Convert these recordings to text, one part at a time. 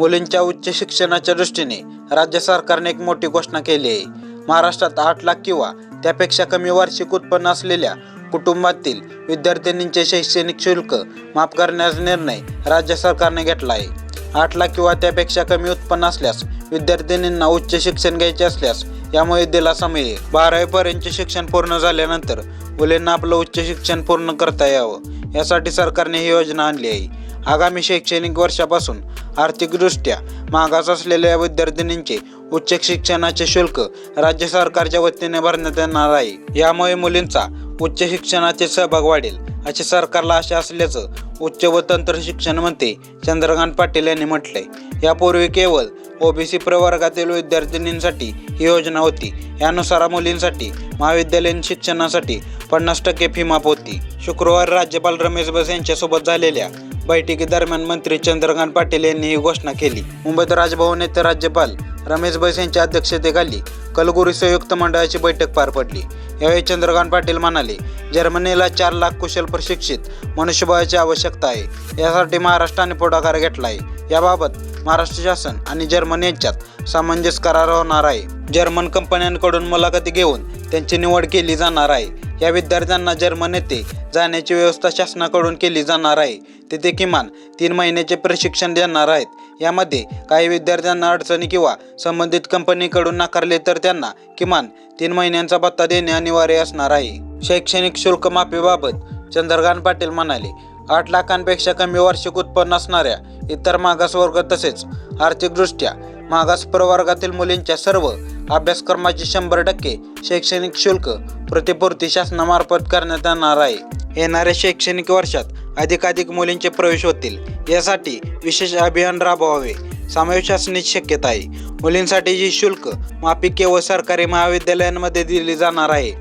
मुलींच्या उच्च शिक्षणाच्या दृष्टीने राज्य सरकारने एक मोठी घोषणा केली आहे. महाराष्ट्रात आठ लाख किंवा त्यापेक्षा कमी वार्षिक उत्पन्न असलेल्या कुटुंबातील विद्यार्थिनींचे शैक्षणिक शुल्क माफ करण्याचा निर्णय राज्य सरकारने घेतला आहे. आठ लाख किंवा त्यापेक्षा कमी उत्पन्न असल्यास विद्यार्थिनींना उच्च शिक्षण घ्यायचे असल्यास यामुळे दिलासा मिळेल. बारावीपर्यंतचे शिक्षण पूर्ण झाल्यानंतर मुलींना आपलं उच्च शिक्षण पूर्ण करता यावं यासाठी सरकारने ही योजना आणली आहे. आगामी शैक्षणिक वर्षापासून आर्थिकदृष्ट्या मागास असलेल्या विद्यार्थिनींचे उच्च शिक्षणाचे शुल्क राज्य सरकारच्या वतीने भरण्यात येणार आहे. यामुळे मुलींचा उच्च शिक्षणाचे सहभाग वाढेल असे सरकारला आशा असल्याचं उच्च व तंत्र शिक्षण मंत्री चंद्रकांत पाटील यांनी म्हटलंय. यापूर्वी केवळ ओबीसी प्रवर्गातील विद्यार्थिनींसाठी ही योजना होती. यानुसार मुलींसाठी महाविद्यालयीन शिक्षणासाठी पन्नास टक्के फी माफ होती. शुक्रवार राज्यपाल रमेश बस यांच्यासोबत झालेल्या बैठकीदरम्यान मंत्री चंद्रकांत पाटील यांनी ही घोषणा केली. मुंबईत राजभवन येथे राज्यपाल रमेश बैस यांच्या अध्यक्षतेखाली कलगुरी संयुक्त मंडळाची बैठक पार पडली. यावेळी चंद्रकांत पाटील म्हणाले जर्मनीला चार लाख कुशल प्रशिक्षित मनुष्यबळाची आवश्यकता आहे. यासाठी महाराष्ट्राने पुढाकार घेतला आहे याबाबत महाराष्ट्र शासन आणि जर्मनी यांच्यात सामंजस्य करार होणार आहे. जर्मन कंपन्यांकडून मुलाखती घेऊन त्यांची निवड केली जाणार आहे. या विद्यार्थ्यांना जर्मन येथे जाण्याची व्यवस्था शासनाकडून केली जाणार आहे. तिथे किमान तीन महिन्याचे प्रशिक्षण देणार आहेत. यामध्ये काही विद्यार्थ्यांना अडचणी किंवा संबंधित कंपनीकडून नाकारले तर त्यांना किमान तीन महिन्यांचा भत्ता देणे अनिवार्य असणार आहे. शैक्षणिक शुल्क माफीबाबत चंद्रकांत पाटील म्हणाले आठ लाखांपेक्षा कमी वार्षिक उत्पन्न असणाऱ्या इतर मागासवर्ग तसेच आर्थिकदृष्ट्या मागास प्रवर्गातील मुलींच्या सर्व अभ्यासक्रमाचे शंभर टक्के शैक्षणिक शुल्क प्रतिपूर्ती शासनामार्फत करण्यात येणार आहे. येणाऱ्या शैक्षणिक वर्षात अधिकाधिक मुलींचे प्रवेश होतील. यासाठी विशेष अभियान राबवावे. समावेश असण्याची शक्यता आहे. मुलींसाठी जी शुल्क माफी केवळ सरकारी महाविद्यालयांमध्ये दिली जाणार आहे.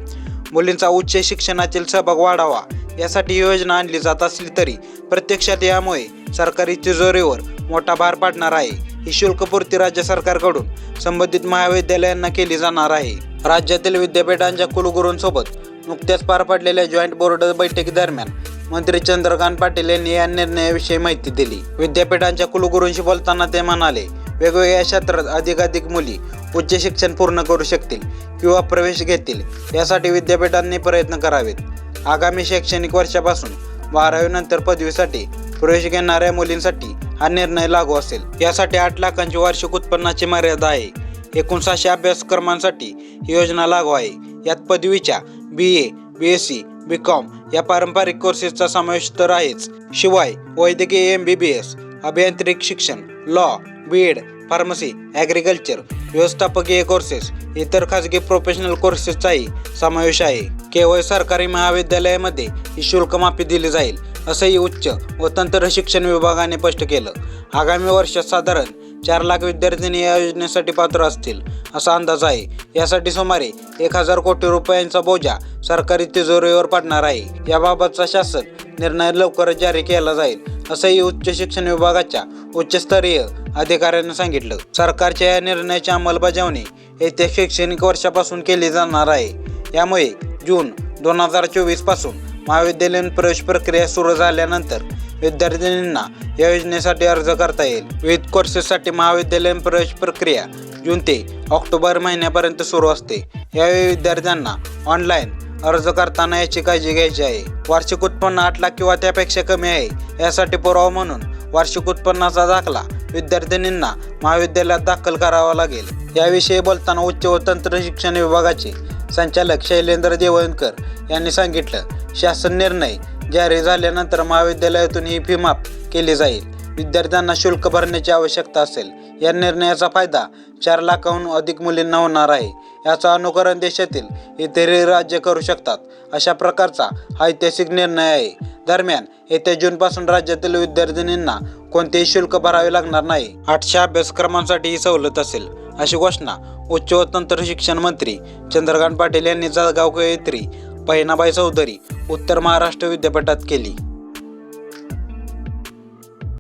मुलींचा उच्च शिक्षणातील सहभाग वाढावा. यासाठी ही योजना आणली जात असली तरी प्रत्यक्षात यामुळे सरकारी तिजोरीवर मोठा भार पडणार आहे. ही शुल्कपूर्ती राज्य सरकारकडून संबंधित महाविद्यालयांना केली जाणार आहे. राज्यातील विद्यापीठांच्या कुलगुरूंसोबत नुकत्याच पार पडलेल्या जॉईंट बोर्ड बैठकीदरम्यान मंत्री चंद्रकांत पाटील यांनी या निर्णयाविषयी माहिती दिली. विद्यापीठांच्या कुलगुरूंशी बोलताना ते म्हणाले वेगवेगळ्या क्षेत्रात अधिकाधिक मुली उच्च शिक्षण पूर्ण करू शकतील किंवा प्रवेश घेतील. यासाठी विद्यापीठांनी प्रयत्न करावेत. आगामी शैक्षणिक वर्षापासून बारावीनंतर पदवीसाठी प्रवेश घेणाऱ्या मुलींसाठी हा निर्णय लागू असेल. यासाठी आठ लाखांची वार्षिक उत्पन्नाची मर्यादा आहे. एकूण सहाशे अभ्यासक्रमांसाठी ही योजना लागू आहे. यात पदवीच्या B A B S C B com या पारंपरिक कोर्सेसचा समावेश तर आहेच. शिवाय वैद्यकीय एम बी बी एस अभियांत्रिक शिक्षण law B Ed pharmacy agriculture व्यवस्थापकीय कोर्सेस इतर खाजगी प्रोफेशनल कोर्सेसचाही समावेश आहे. केवळ सरकारी महाविद्यालयामध्ये ही शुल्क माफी दिली जाईल असंही उच्च व तंत्र शिक्षण विभागाने स्पष्ट केलं. आगामी वर्षात साधारण चार लाख विद्यार्थिनी या योजनेसाठी पात्र असतील असा अंदाज आहे. यासाठी सुमारे एक हजार कोटी रुपयांचा बोजा सरकारी तिजोरीवर पडणार आहे. याबाबतचा शासन निर्णय लवकरच जारी केला जाईल असंही उच्च शिक्षण विभागाच्या उच्चस्तरीय अधिकाऱ्यांनी सांगितलं. सरकारच्या या निर्णयाची अंमलबजावणी येत्या शैक्षणिक वर्षापासून केली जाणार आहे. यामुळे जून दोन हजार चोवीसपासून महाविद्यालयीन प्रवेश प्रक्रिया सुरू झाल्यानंतर विद्यार्थिनींना या योजनेसाठी अर्ज करता येईल. विविध कोर्सेससाठी महाविद्यालयीन प्रवेश प्रक्रिया जून ते ऑक्टोबर महिन्यापर्यंत सुरू असते. यावेळी विद्यार्थ्यांना ऑनलाईन अर्ज करताना याची काळजी घ्यायची आहे. वार्षिक उत्पन्न आठ लाख किंवा त्यापेक्षा कमी आहे यासाठी पुरावा म्हणून वार्षिक उत्पन्नाचा दाखला विद्यार्थिनींना महाविद्यालयात दाखल करावा लागेल. याविषयी बोलताना उच्च व तंत्र शिक्षण विभागाचे संचालक शैलेंद्र देवळकर यांनी सांगितलं शासन निर्णय जारी झाल्यानंतर महाविद्यालयातून ही फी माफ केली जाईल. विद्यार्थ्यांना शुल्क भरण्याची आवश्यकता असेल या निर्णयाचा फायदा चार लाखाहून अधिक मुलींना होणार आहे. याचं अनुकरण देशातील इतरही राज्य करू शकतात अशा प्रकारचा हा ऐतिहासिक निर्णय आहे. दरम्यान येत्या जूनपासून राज्यातील विद्यार्थिनींना कोणतेही शुल्क भरावे लागणार नाही. आठशे अभ्यासक्रमांसाठी ही सवलत असेल. अशी घोषणा उच्च व तंत्र शिक्षण मंत्री चंद्रकांत पाटील यांनी जळगाव येथील बहिणाबाई चौधरी उत्तर महाराष्ट्र विद्यापीठात केली.